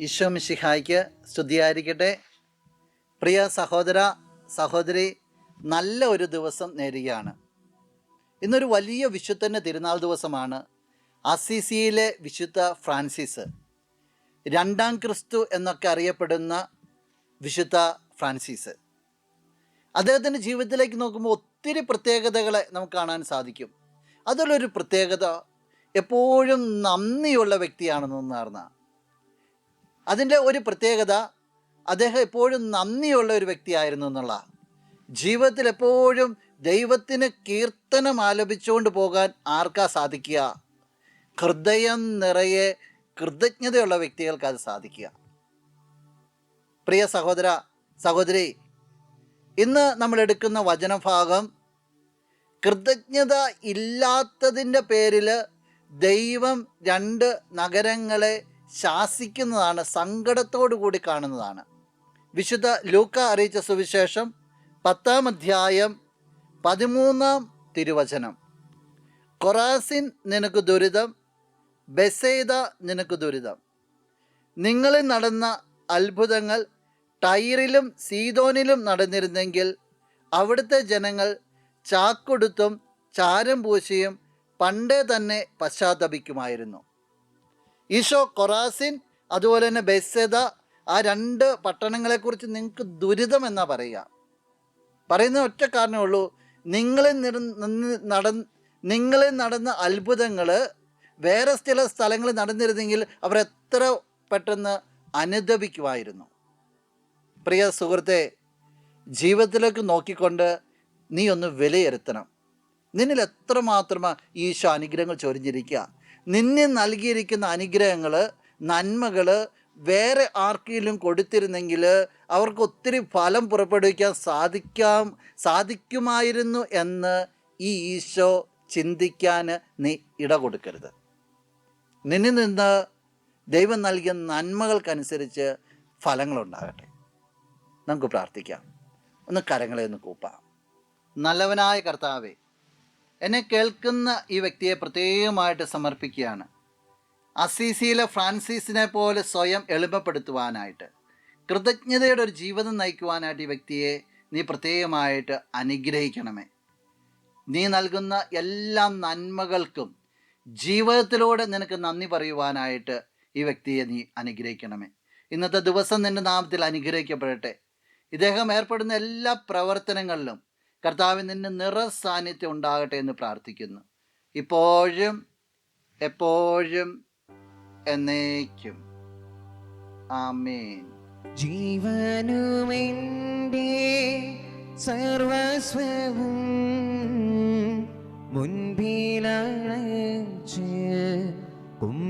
ഈശോ മിശിഹായ്ക്ക് സ്തുതിയായിരിക്കട്ടെ. പ്രിയ സഹോദര സഹോദരി നല്ല ഒരു ദിവസം നേരുകയാണ്. ഇന്നൊരു വലിയ വിശുദ്ധന്റെ തിരുനാൾ ദിവസമാണ്. അസിസിയിലെ വിശുദ്ധ ഫ്രാൻസിസ്. രണ്ടാം ക്രിസ്തു എന്നൊക്കെ അറിയപ്പെടുന്ന വിശുദ്ധ ഫ്രാൻസിസ്. അദ്ദേഹത്തിന്റെ ജീവിതത്തിലേക്ക് നോക്കുമ്പോൾ ഒത്തിരി പ്രത്യേകതകളെ നമുക്ക് കാണാൻ സാധിക്കും. അതിലൊരു പ്രത്യേകത. എപ്പോഴും നന്ദിയുള്ള വ്യക്തിയാണെന്ന് വ്യക്തിയാണെന്നറിഞ്ഞ അതിന്റെ ഒരു പ്രത്യേകത അദ്ദേഹം എപ്പോഴും നന്ദിയുള്ള ഒരു വ്യക്തിയായിരുന്നു എന്നുള്ള ജീവിതത്തിൽ എപ്പോഴും ദൈവത്തിന് കീർത്തനം ആലപിച്ചുകൊണ്ട് പോകാൻ ആർക്കാ സാധിക്കുക? ഹൃദയം നിറയെ കൃതജ്ഞതയുള്ള വ്യക്തികൾക്ക് അത് സാധിക്കുക. പ്രിയ സഹോദര സഹോദരി ഇന്ന് നമ്മൾ എടുക്കുന്ന വചനഭാഗം കൃതജ്ഞത ഇല്ലാത്തതിന്റെ പേരിൽ ദൈവം രണ്ട് നഗരങ്ങളെ ശാസിക്കുന്നതാണ് സങ്കടത്തോടു കൂടി കാണുന്നതാണ്. വിശുദ്ധ ലൂക്ക അറിയിച്ച സുവിശേഷം പത്താം അധ്യായം പതിമൂന്നാം തിരുവചനം. കൊറാസിൻ നിനക്ക് ദുരിതം ബെസേദ നിനക്ക് ദുരിതം. നിങ്ങളിൽ നടന്ന അത്ഭുതങ്ങൾ ടൈറിലും സീതോനിലും നടന്നിരുന്നെങ്കിൽ അവിടുത്തെ ജനങ്ങൾ ചാക്കൊടുത്തും ചാരം പൂശിയും പണ്ടേ തന്നെ പശ്ചാത്തപിക്കുമായിരുന്നു. ഈശോ കൊറാസിൻ അതുപോലെ തന്നെ ബെസേദ ആ രണ്ട് പട്ടണങ്ങളെക്കുറിച്ച് നിങ്ങൾക്ക് ദുരിതം എന്നാ പറയുക. പറയുന്ന ഒറ്റ കാരണമേ ഉള്ളൂ. നിങ്ങളിൽ നട നിങ്ങളിൽ നടന്ന അത്ഭുതങ്ങൾ വേറെ ചില സ്ഥലങ്ങളിൽ നടന്നിരുന്നെങ്കിൽ അവർ എത്ര പെട്ടെന്ന് അനുദപിക്കുമായിരുന്നു. പ്രിയ സുഹൃത്തെ ജീവിതത്തിലേക്ക് നോക്കിക്കൊണ്ട് നീ ഒന്ന് വിലയിരുത്തണം. നിന്നിൽ എത്രമാത്രമാണ് ഈശോ അനുഗ്രഹങ്ങൾ ചൊരിഞ്ഞിരിക്കുക. നിന്നെ നൽകിയിരിക്കുന്ന അനുഗ്രഹങ്ങൾ നന്മകൾ വേറെ ആർക്കെങ്കിലും കൊടുത്തിരുന്നെങ്കിൽ അവർക്ക് ഒത്തിരി ഫലം പുറപ്പെടുവിക്കാൻ സാധിക്കാം സാധിക്കുമായിരുന്നു എന്ന് ഈ ഈശോ ചിന്തിക്കാൻ നീ ഇട കൊടുക്കരുത്. നിന്നിൽ നിന്ന് ദൈവം നൽകിയ നന്മകൾക്കനുസരിച്ച് ഫലങ്ങളുണ്ടാകട്ടെ. നമുക്ക് പ്രാർത്ഥിക്കാം. ഒന്ന് കരങ്ങളെ ഒന്ന് കൂപ്പാം. നല്ലവനായ കർത്താവേ എന്നെ കേൾക്കുന്ന ഈ വ്യക്തിയെ പ്രത്യേകമായിട്ട് സമർപ്പിക്കുകയാണ്. അസീസിയിലെ ഫ്രാൻസിസിനെ പോലെ സ്വയം എളുപ്പപ്പെടുത്തുവാനായിട്ട് കൃതജ്ഞതയുടെ ഒരു ജീവിതം നയിക്കുവാനായിട്ട് ഈ വ്യക്തിയെ നീ പ്രത്യേകമായിട്ട് അനുഗ്രഹിക്കണമേ. നീ നൽകുന്ന എല്ലാ നന്മകൾക്കും ജീവിതത്തിലൂടെ നിനക്ക് നന്ദി പറയുവാനായിട്ട് ഈ വ്യക്തിയെ നീ അനുഗ്രഹിക്കണമേ. ഇന്നത്തെ ദിവസം നിന്റെ നാമത്തിൽ അനുഗ്രഹിക്കപ്പെടട്ടെ. ഇദ്ദേഹം ഏർപ്പെടുന്ന എല്ലാ പ്രവർത്തനങ്ങളിലും കർത്താവിൽ നിന്ന് നിറ സാന്നിധ്യം ഉണ്ടാകട്ടെ എന്ന് പ്രാർത്ഥിക്കുന്നു. ഇപ്പോഴും എപ്പോഴും എന്നേക്കും. ആമേൻ. ജീവനുമെന്റെ സർവസ്വവും മുൻപിലണച്ച് കുമ്പി